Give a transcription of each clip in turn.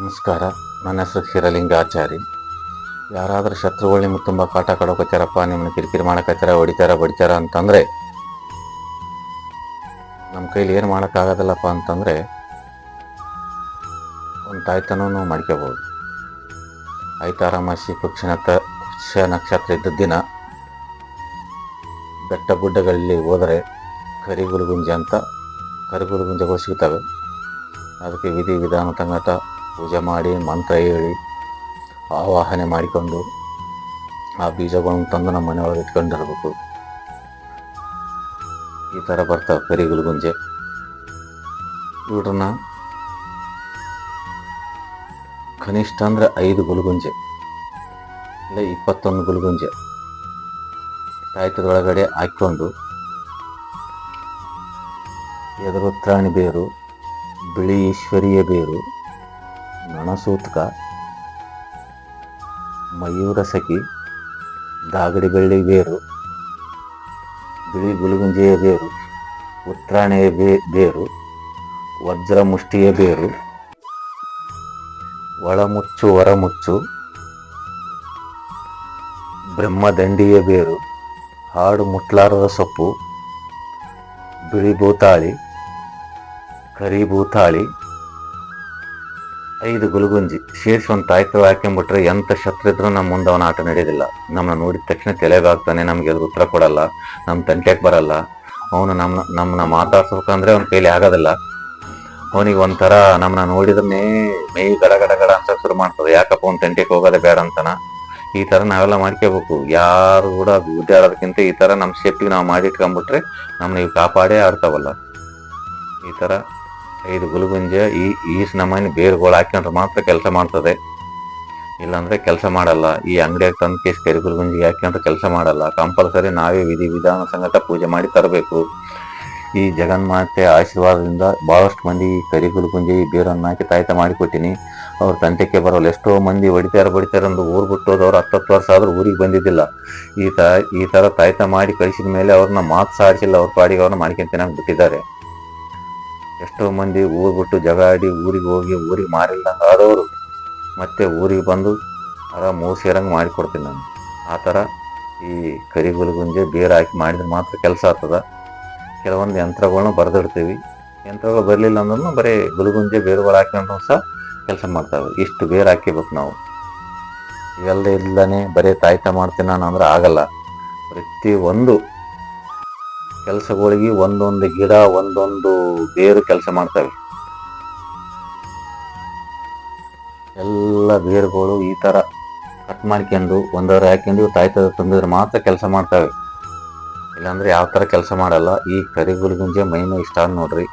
ನಮಸ್ಕಾರ. ನನ್ನ ಹೆಸರು ಶಿರಲಿಂಗಾಚಾರಿ. ಯಾರಾದರೂ ಶತ್ರುಗಳು ನಿಮ್ಗೆ ತುಂಬ ಕಾಟ ಕೊಡೋಕತ್ತಾರಪ್ಪ ನಿಮ್ಮನ್ನು ಕಿರಿಕಿರಿ ಮಾಡೋಕತ್ತಾರ, ಹೊಡಿತಾರ, ಬಡಿತಾರ ಅಂತಂದರೆ ನಮ್ಮ ಕೈಲಿ ಏನು ಮಾಡೋಕ್ಕಾಗೋದಿಲ್ಲಪ್ಪ ಅಂತಂದರೆ, ಒಂದು ತಾಯ್ತನೂ ಮಾಡ್ಕೋಬೋದು. ಐತಾರ ಮಾಸಿ ಪಕ್ಷ ನಕ್ಷ ಪಕ್ಷ ನಕ್ಷತ್ರ ಇದ್ದ ದಿನ, ಬೆಟ್ಟ ಗುಡ್ಡಗಳಲ್ಲಿ ಹೋದರೆ ಕರಿಗುಲಗುಂಜಿ ಅಂತ ಕರಿಗುಲಗುಂಜಗಳು ಸಿಗ್ತವೆ. ಅದಕ್ಕೆ ವಿಧಿ ವಿಧಾನ ಸಂಗತ ಪೂಜೆ ಮಾಡಿ ಮಂತ್ರ ಹೇಳಿ ಆವಾಹನೆ ಮಾಡಿಕೊಂಡು ಆ ಬೀಜಗಳನ್ನು ತಂದು ನಮ್ಮ ಮನೆಯೊಳಗೆ ಇಟ್ಕೊಂಡಿರ್ಬೇಕು ಈ ಥರ ಬರ್ತಾವೆ ಕರಿಗಳು ಗುಂಜೆ ಇವ್ರನ್ನ ಕನಿಷ್ಠ ಅಂದರೆ ಐದು ಗುಲ್ಗುಂಜೆ ಇಲ್ಲ ಇಪ್ಪತ್ತೊಂದು ಗುಲ್ಗುಂಜೆ ಕಾಯ್ತದೊಳಗಡೆ ಹಾಕ್ಕೊಂಡು ಎದುರುತ್ರಾಣಿ ಬೇರು, ಬಿಳಿ ಈಶ್ವರಿಯ ಬೇರು ನಣಸೂತ್ಕ ಮಯೂರ ಸಖಿ ದಾಗಡಿ ಬೆಳ್ಳಿ ಬೇರು, ಬಿಳಿ ಗುಲಗುಂಜಿಯ ಬೇರು, ಉತ್ರಾಣೆಯ ಬೇ, ಬೇರು ವಜ್ರ ಮುಷ್ಟಿಯ ಬೇರು, ಒಳಮುಚ್ಚು, ಹೊರಮುಚ್ಚು, ಬ್ರಹ್ಮದಂಡಿಯ ಬೇರು, ಹಾಡು ಮುಟ್ಲಾರದ ಸೊಪ್ಪು, ಬಿಳಿ ಭೂತಾಳಿ, ಕರಿ ಭೂತಾಳಿ ಐದು ಗುಲುಗುಂಜಿ ಸೇರಿಸಿ ಒಂದು ತಾಯ್ತು ಹಾಕೊಂಡ್ಬಿಟ್ರೆ ಎಂತ ಶತ್ರು ಇದ್ರೂ ನಮ್ಮ ಮುಂದೆ ಅವನ ಆಟ ನಡೆಯೋದಿಲ್ಲ. ನಮ್ಮನ್ನ ನೋಡಿದ ತಕ್ಷಣ ತಲೆಗಾಗ್ತಾನೆ, ನಮ್ಗೆ ಎದುರು ಉತ್ತರ ಕೊಡಲ್ಲ ನಮ್ಮ ತಂಟೆಗೆ ಬರಲ್ಲ. ಅವನು ನಮ್ಮ ನಮ್ಮನ್ನ ಮಾತಾಡ್ಸ್ಬೇಕಂದ್ರೆ ಅವನ ಕೈಲಿ ಆಗೋದಿಲ್ಲ. ಅವನಿಗೆ ಒಂಥರ ನಮ್ಮನ್ನ ನೋಡಿದ್ರೆ ಮೇ ಮೈ ಗಡ ಗಡ ಗಡ ಅಂತ ಶುರು ಮಾಡ್ತದೆ. ಯಾಕಪ್ಪ ಅವ್ನ ತಂಟೆಗೆ ಹೋಗೋದೇ ಬೇಡ ಅಂತನ? ಈ ತರ ನಾವೆಲ್ಲ ಮಾಡ್ಕೋಬೇಕು ಯಾರು ಕೂಡ ಗುದ್ದಾಡೋದಕ್ಕಿಂತ ಈ ತರ ನಮ್ಮ ಸೇಫ್ಟಿಗೆ ನಾವು ಮಾಡಿಟ್ಕೊಂಡ್ಬಿಟ್ರೆ ನಮ್ಮನ್ನ ಇವು ಕಾಪಾಡೇ ಆಡ್ತಾವಲ್ಲ. ಈ ತರ ಐದು ಗುಲ್ಗುಂಜ ಈ ಈ ನಮೂನಿ ಬೇರುಗಳು ಹಾಕೊಂಡ್ರೆ ಮಾತ್ರ ಕೆಲಸ ಮಾಡ್ತದೆ. ಇಲ್ಲಾಂದ್ರೆ ಕೆಲಸ ಮಾಡಲ್ಲ. ಈ ಅಂಗಡಿಯಾಗ ತಂದು ಕೇಸ್ ಕರಿ ಗುಲಗುಂಜಿಗೆ ಹಾಕೊಂಡ್ರೆ ಕೆಲಸ ಮಾಡಲ್ಲ. ಕಂಪಲ್ಸರಿ ನಾವೇ ವಿಧಿ ವಿಧಾನ ಸಂಗತ ಪೂಜೆ ಮಾಡಿ ತರಬೇಕು. ಈ ಜಗನ್ಮಾತೆ ಆಶೀರ್ವಾದದಿಂದ ಬಹಳಷ್ಟು ಮಂದಿ ಈ ಕರಿ ಗುಲಗುಂಜಿ ಈ ಬೇರನ್ನು ಹಾಕಿ ತಾಯ್ತ ಮಾಡಿಕೊಟ್ಟಿನಿ. ಅವ್ರ ತಂಟೆಕ್ಕೆ ಬರೋಲ್ಲ ಎಷ್ಟೋ ಮಂದಿ ಹೊಡಿತಾರ ಬಡಿತಾರ ಅಂತ ಊರು ಬಿಟ್ಟೋದವ್ರು ಹತ್ತತ್ತು ವರ್ಷ ಆದ್ರೂ ಊರಿಗೆ ಬಂದಿದ್ದಿಲ್ಲ. ಈ ತ ಈ ತರ ತಾಯ್ತ ಮಾಡಿ ಕಳಿಸಿದ ಮೇಲೆ ಅವ್ರನ್ನ ಮಾತು ಸಾರಿಸಿಲ್ಲ. ಅವ್ರ ಪಾಡಿಗೆ ಅವ್ರನ್ನ ಮಾಡ್ಕೊಂಡ್ ತಿನ್ನಕ್ ಬಿಟ್ಟಿದ್ದಾರೆ ಎಷ್ಟೋ ಮಂದಿ ಊರು ಬಿಟ್ಟು ಜಗಾಡಿ ಊರಿಗೆ ಹೋಗಿ ಊರಿಗೆ ಮಾರಿಲ್ದಂಗೆ ಆದವರು ಮತ್ತೆ ಊರಿಗೆ ಬಂದು ಆರಾಮ್ ಮೂರು ಸೇರಂಗೆ ಮಾಡಿಕೊಡ್ತೀನಿ ನಾನು. ಆ ಥರ ಈ ಕರಿಗುಲಗುಂಜೆ ಬೇರೆ ಹಾಕಿ ಮಾಡಿದ್ರೆ ಮಾತ್ರ ಕೆಲಸ ಆಗ್ತದೆ. ಕೆಲವೊಂದು ಯಂತ್ರಗಳನ್ನ ಬರೆದಿಡ್ತೀವಿ. ಯಂತ್ರಗಳು ಬರಲಿಲ್ಲ ಅಂದ್ರೂ ಬರೀ ಗುಲಗುಂಜೆ ಬೇರುಗಳು ಹಾಕೊಂಡ್ರು ಸಹ ಕೆಲಸ ಮಾಡ್ತಾವೆ ಇಷ್ಟು ಬೇರೆ ಹಾಕಿಬೇಕು ನಾವು. ಇವೆಲ್ಲ ಇಲ್ಲದೇ ಬರೀ ತಾಯ್ತ ಮಾಡ್ತೀನಿ ನಾನು ಅಂದ್ರೆ ಆಗಲ್ಲ. ಪ್ರತಿ ಒಂದು ಕೆಲಸಗಳಿಗೆ ಒಂದೊಂದು ಗಿಡ, ಒಂದೊಂದು ಬೇರು ಕೆಲಸ ಮಾಡ್ತವೆ. ಎಲ್ಲ ಬೇರುಗಳು ಈ ತರ ಕಟ್ ಮಾಡ್ಕೊಂಡು ಒಂದರ ಹಾಕೊಂಡು ತಾಯ್ತ ತುಂಬಿದ್ರೆ ಮಾತ್ರ ಕೆಲಸ ಮಾಡ್ತವೆ. ಇಲ್ಲಾಂದ್ರೆ ಯಾವ ತರ ಕೆಲಸ ಮಾಡಲ್ಲ. ಈ ಕರಿಗುಲ್ಗುಂಜೆ ಮೈನ ಇಷ್ಟ ನೋಡ್ರಿ.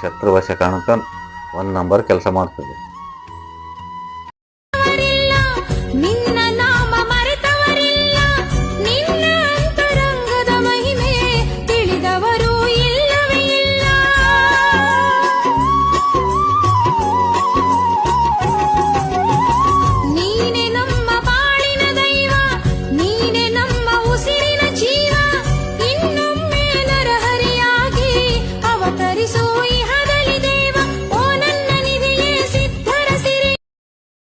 ಶತ್ರು ವಶ ಕಾರಣಕ್ಕೆ ಒಂದು ನಂಬರ್ ಕೆಲಸ ಮಾಡ್ತದೆ.